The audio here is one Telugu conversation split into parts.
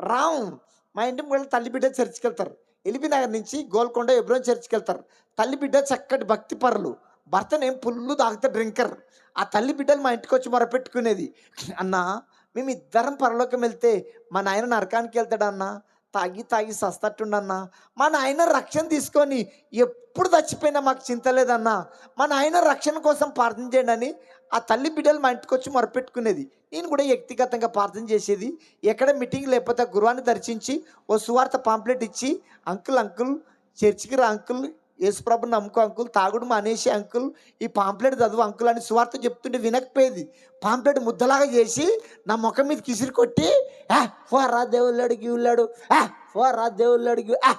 రాము మా ఇంటి ముందు తల్లి బిడ్డ చర్చికి వెళ్తారు ఎలిబినగర్ నుంచి గోల్కొండ ఎబ్రోన్ చర్చికి వెళ్తారు తల్లి బిడ్డ చక్కటి భక్తి పరులు. భర్తనేం పుల్లు తాగుతా డ్రింకర్. ఆ తల్లి బిడ్డలు మా ఇంటికి వచ్చి మొరపెట్టుకునేది. అన్నా మేము ఇద్దరం పరలోకం వెళ్తే మా నాయన నరకానికి వెళ్తాడన్నా తాగి తాగి సస్తట్టుండన్నా మా నాయన రక్షణ తీసుకొని ఎప్పుడు చచ్చిపోయినా మాకు చింత లేదన్నా మా నాయన రక్షణ కోసం ప్రార్థన చేయండి అని ఆ తల్లి బిడ్డలు మా ఇంటికి వచ్చి మొరపెట్టుకునేది. నేను కూడా వ్యక్తిగతంగా ప్రార్థన చేసేది. ఎక్కడ మీటింగ్ లేకపోతే గురువాన్ని దర్శించి ఓ సువార్త పాంప్లెట్ ఇచ్చి అంకుల్ అంకుల్ చర్చికి రా అంకుల్ యేసుప్రభు నమ్ముకో అంకుల్. తాగుడు మానేసి అంకుల్. ఈ పాంప్లెట్ చదువు అంకుల్ అని సువార్త చెప్తుంటే వినకపోయేది. పాంప్లెట్ ముద్దలాగా చేసి నా ముఖం మీద కిసిరి కొట్టి "ఆ, ఫో రా దేవుళ్ళాడు ఉల్లాడు ఆ, ఫో రా దేవుళ్ళాడు ఆ"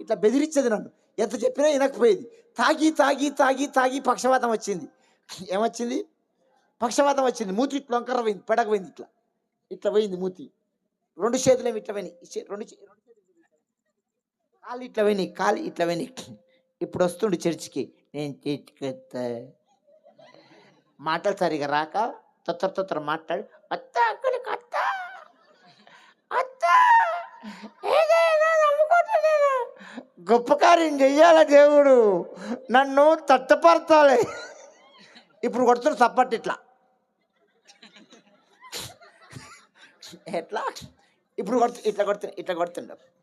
ఇట్లా బెదిరించేది నన్ను. ఎంత చెప్పినా వినకపోయేది. తాగి తాగి తాగి తాగి పక్షవాతం వచ్చింది. ఏమొచ్చింది? పక్షవాతం వచ్చింది. మూతి ఇట్లా వంకర పోయింది పడకపోయింది ఇట్లా. ఇట్లా పోయింది మూతి. రెండు చేతులు ఏమి ఇట్లా పోయినాయి. రెండు రెండు చేతులు కాళ్ళు ఇట్లా పోయినాయి కాళ్ళు ఇట్లా పోయినాయి. ఇప్పుడు వస్తుండు చర్చికి. నేను చర్చికి మాటలు సరిగా రాక తొత్తర తొత్తర మాట్లాడి. అత్త అక్కడికి అత్త. అత్త. గొప్ప కార్యం చెయ్యాల దేవుడు? నన్ను తట్టపరచాలి. ఇప్పుడు కొడుతున్న సప్పట్ ఇట్లా. ఎట్లా? ఇప్పుడు కొడుతు ఇట్లా కొడుతు ఇట్లా కొడుతుండవు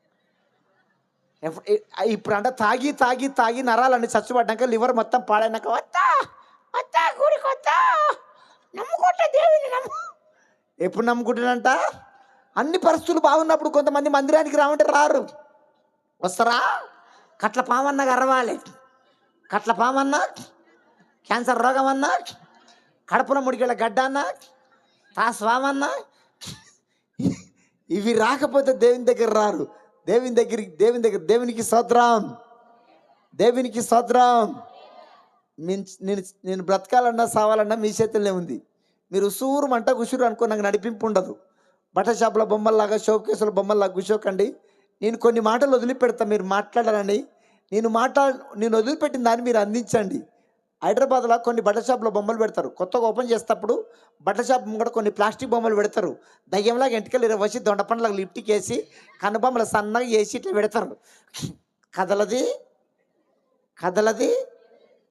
ఇప్పుడు అంట తాగి తాగి తాగి నరాలన్నీ చచ్చిపడ్డాక లివర్ మొత్తం పాడైనాక వత్తా వత్తా గుడికి వత్తా. నమ్ముకుంటా దేవుని నమ్ము. ఎప్పుడు నమ్ముకుంటానంట అన్ని పరిస్థితులు బాగున్నప్పుడు కొంతమంది మందిరానికి రావంటే రారు. వస్తారా? కట్ల పామన్నా అరవాలి. కట్ల పామన్నా క్యాన్సర్ రోగం అన్నా కడుపున ముడికెళ్ళ గడ్డ అన్నా తా స్వామన్నా ఇవి రాకపోతే దేవుని దగ్గర రారు. దేవుని దగ్గరికి దేవుని దగ్గర దేవునికి సోద్రాం దేవునికి సోద్రాం నేను నేను బ్రతకాలన్నా సావాలన్నా మీ చేతుల్లో ఉంది. మీరు ఉసూరు మంట గుసూరు అనుకో నాకు నడిపింపు ఉండదు. బట్టల షాపుల బొమ్మల్లాగా షోప్ కేసుల బొమ్మల్లాగా కూర్చోకండి నేను కొన్ని మాటలు వదిలిపెడతా మీరు మాట్లాడాలని. నేను మాట్లా నేను వదిలిపెట్టిన దాన్ని మీరు అందించండి. హైదరాబాద్లో కొన్ని బట్టల షాపులో బొమ్మలు పెడతారు. కొత్తగా ఓపెన్ చేసేటప్పుడు బట్టల షాప్ ముంగడ కొన్ని ప్లాస్టిక్ బొమ్మలు పెడతారు. దయ్యంలాగా ఎంటికలు ఇరవై వచ్చి దొండపండ్లాగా లిఫ్ట్కి వేసి కనుబొమ్మలు సన్నగా వేసి ఇట్లా పెడతారు. కదలది కదలది.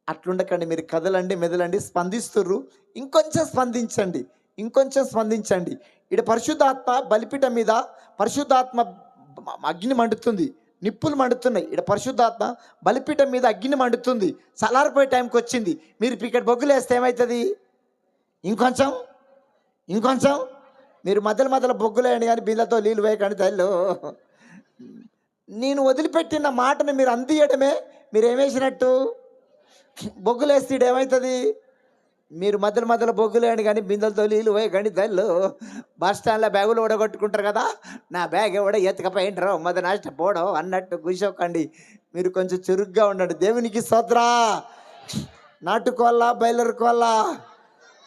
అట్లుండకండి మీరు కదలండి మెదలండి స్పందిస్తుర్రు. ఇంకొంచెం స్పందించండి ఇంకొంచెం స్పందించండి. ఇక్కడ పరిశుద్ధాత్మ బలిపీఠం మీద పరిశుద్ధాత్మ అగ్ని మండుతుంది. నిప్పులు మండుతున్నాయి. ఇక్కడ పరిశుద్ధాత్మ బలిపీఠం మీద అగ్గిని మండుతుంది. చల్లారిపోయే టైంకి వచ్చింది. మీరు ఇక్కడ బొగ్గులు వేస్తే ఏమవుతుంది ఇంకొంచెం? ఇంకొంచెం? మీరు మధ్యలో మధ్యలో బొగ్గులు వేయండి కానీ బిళ్ళతో నీళ్ళు వేయకండి తల్లు. నేను వదిలిపెట్టిన మాటను మీరు అందియడమే మీరు ఏమేసినట్టు? బొగ్గులు వేస్తే ఈడ ఏమవుతుంది మీరు మధ్యలో మధ్యలో బొగ్గులు కానీ బిందెలతో నీళ్ళు వేయకండి తల్లు. బస్ స్టాండ్లో బ్యాగులు ఓడగొట్టుకుంటారు కదా నా బ్యాగ్ ఎవడ ఎత్తుకపోయిండ్రో మధ్య నాష్ట పోవడం అన్నట్టు కూర్చోకండి. మీరు కొంచెం చురుగ్గా ఉండండి. దేవునికి సోద్రా నాటుకోవాలా బయలురుకోవాలా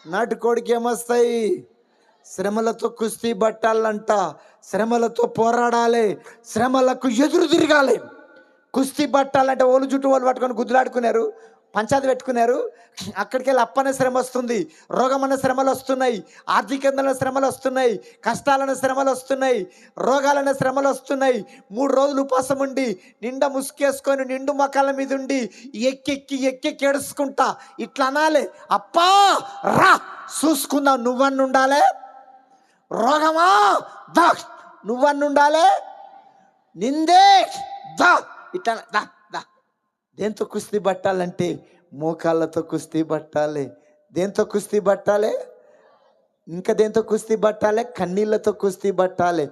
నాటుకోడికి ఏమొస్తాయి? శ్రమలతో కుస్తీ పట్టాలంట. శ్రమలతో పోరాడాలి. శ్రమలకు ఎదురు తిరగాలి. కుస్తీ పట్టాలంటే ఓలు జుట్టు వాళ్ళు పట్టుకొని గుద్దులాడుకున్నారు పంచాది పెట్టుకున్నారు. అక్కడికి వెళ్ళి అప్పనే శ్రమ వస్తుంది. రోగమన్న శ్రమలు వస్తున్నాయి. ఆర్థికంగా శ్రమలు వస్తున్నాయి. కష్టాలన్న శ్రమలు వస్తున్నాయి. రోగాలన్న శ్రమలు వస్తున్నాయి. మూడు రోజులు ఉపవాసం ఉండి నిండా ముసుకేసుకొని నిండు మొక్కల మీద ఉండి ఎక్కెక్కి ఎక్కెక్కి ఏడుచుకుంటా. ఇట్లా అనాలి. అప్పా! రా! చూసుకుందాం. నువ్వన్ను ఉండాలే? రోగమా? దా! నువ్వన్ను ఉండాలే? నిందే! దా! ఇట్లా దా! దేంతో కుస్తీ పట్టాలంటే? మోకాళ్ళతో కుస్తీ పట్టాలి. దేంతో కుస్తీ పట్టాలి? ఇంకా దేంతో కుస్తీ పట్టాలి? కన్నీళ్ళతో కుస్తీ పట్టాలి.